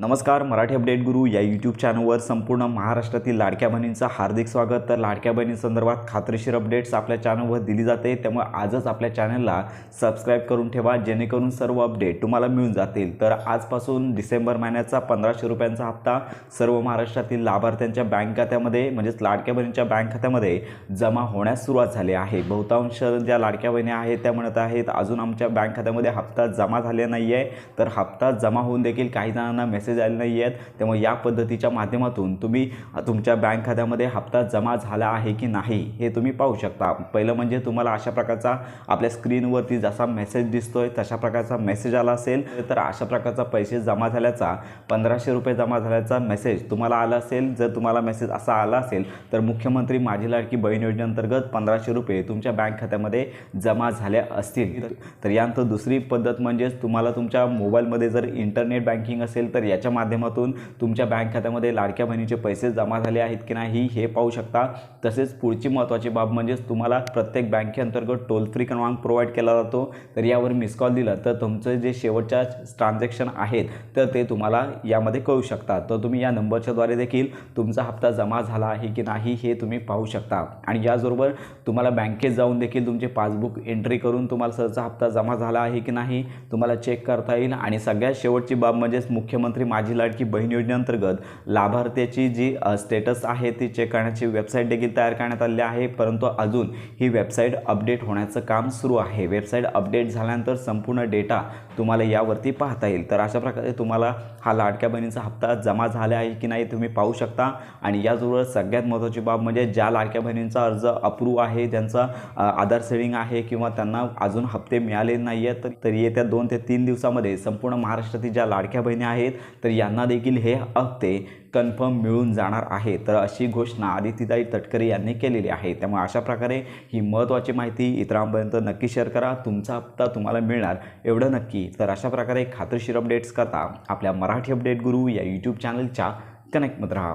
नमस्कार मराठी अपडेट गुरु या यूट्यूब चॅनलवर संपूर्ण महाराष्ट्रातील लाडक्या बहिणींचं हार्दिक स्वागत. तर लाडक्या बहिणींसंदर्भात खात्रीशीर अपडेट्स आपल्या चॅनलवर दिली जाते. त्यामुळे आजच आपल्या चॅनलला सबस्क्राईब करून ठेवा जेणेकरून सर्व अपडेट तुम्हाला मिळून जातील. तर आजपासून डिसेंबर महिन्याचा पंधराशे रुपयांचा हप्ता सर्व महाराष्ट्रातील लाभार्थ्यांच्या बँक खात्यामध्ये म्हणजेच लाडक्या बहिणींच्या बँक खात्यामध्ये जमा होण्यास सुरुवात झाली आहे. बहुतांश ज्या लाडक्या बहिणी आहेत त्या म्हणत आहेत अजून आमच्या बँक खात्यामध्ये हप्ता जमा झाले नाही आहे तर हप्ता जमा होऊन देखील काही जणांना मेसेज आले नाही आहेत. त्यामुळे या पद्धतीच्या माध्यमातून तुम्ही तुमच्या बँक खात्यामध्ये हप्ता जमा झाला आहे की नाही हे तुम्ही पाहू शकता. पहिलं म्हणजे तुम्हाला अशा प्रकारचा आपल्या स्क्रीनवरती जसा मेसेज दिसतोय तशा प्रकारचा मेसेज आला असेल तर अशा प्रकारचा पैसे जमा झाल्याचा पंधराशे रुपये जमा झाल्याचा मेसेज तुम्हाला आला असेल. जर तुम्हाला मेसेज असा आला असेल तर मुख्यमंत्री माझी लाडकी बहीण योजनेअंतर्गत पंधराशे रुपये तुमच्या बँक खात्यामध्ये जमा झाल्या असतील. तर यानंतर दुसरी पद्धत म्हणजेच तुम्हाला तुमच्या मोबाईलमध्ये जर इंटरनेट बँकिंग असेल तर या याच्या माध्यमातून तुमच्या बँक खात्यामध्ये लाडक्या बहिणीचे पैसे जमा झाले आहेत की नाही हे पाहू शकता. तसेच पुढची महत्त्वाची बाब म्हणजेच तुम्हाला प्रत्येक बँकेअंतर्गत टोल फ्री क्रमांक प्रोव्हाइड केला जातो. तर यावर मिस कॉल दिला तर तुमचं जे शेवटच्या ट्रान्झॅक्शन आहेत तर ते तुम्हाला यामध्ये कळू शकतात तर तुम्ही या नंबरच्याद्वारे देखील तुमचा हप्ता जमा झाला आहे की नाही हे तुम्ही पाहू शकता. आणि याचबरोबर तुम्हाला बँकेत जाऊन देखील तुमचे पासबुक एंट्री करून तुम्हाला सरचा हप्ता जमा झाला आहे की नाही तुम्हाला चेक करता येईल. आणि सगळ्यात शेवटची बाब म्हणजेच मुख्यमंत्री माझी लाडकी बहीण योजनेअंतर्गत लाभार्थ्याची जी स्टेटस आहे ती चेक करण्याची वेबसाईट देखील तयार करण्यात आली आहे. परंतु अजून ही वेबसाईट अपडेट होण्याचं काम सुरू आहे. वेबसाईट अपडेट झाल्यानंतर संपूर्ण डेटा तुम्हाला यावरती पाहता येईल. तर अशा प्रकारे तुम्हाला हा लाडक्या बहिणीचा हप्ता जमा झाला आहे की नाही तुम्ही पाहू शकता. आणि याचबरोबर सगळ्यात महत्त्वाची बाब म्हणजे ज्या लाडक्या बहिणींचा अर्ज अप्रूव्ह आहे ज्यांचा आधार सेडिंग आहे किंवा त्यांना अजून हप्ते मिळाले नाही आहेत तर येत्या दोन ते तीन दिवसामध्ये संपूर्ण महाराष्ट्रातील ज्या लाडक्या बहिणी आहेत तर यांना देखील हे हप्ते कन्फर्म मिळून जाणार आहे. तर अशी घोषणा आदित्यताई तटकरे यांनी केलेली आहे. त्यामुळे अशा प्रकारे ही महत्त्वाची माहिती इतरांपर्यंत नक्की शेअर करा. तुमचा हप्ता तुम्हाला मिळणार. एवढं नक्की. तर अशा प्रकारे खात्रीशीर अपडेट्स करता आपल्या मराठी अपडेट गुरु या यूट्यूब चॅनलच्या कनेक्टमध्ये राहा.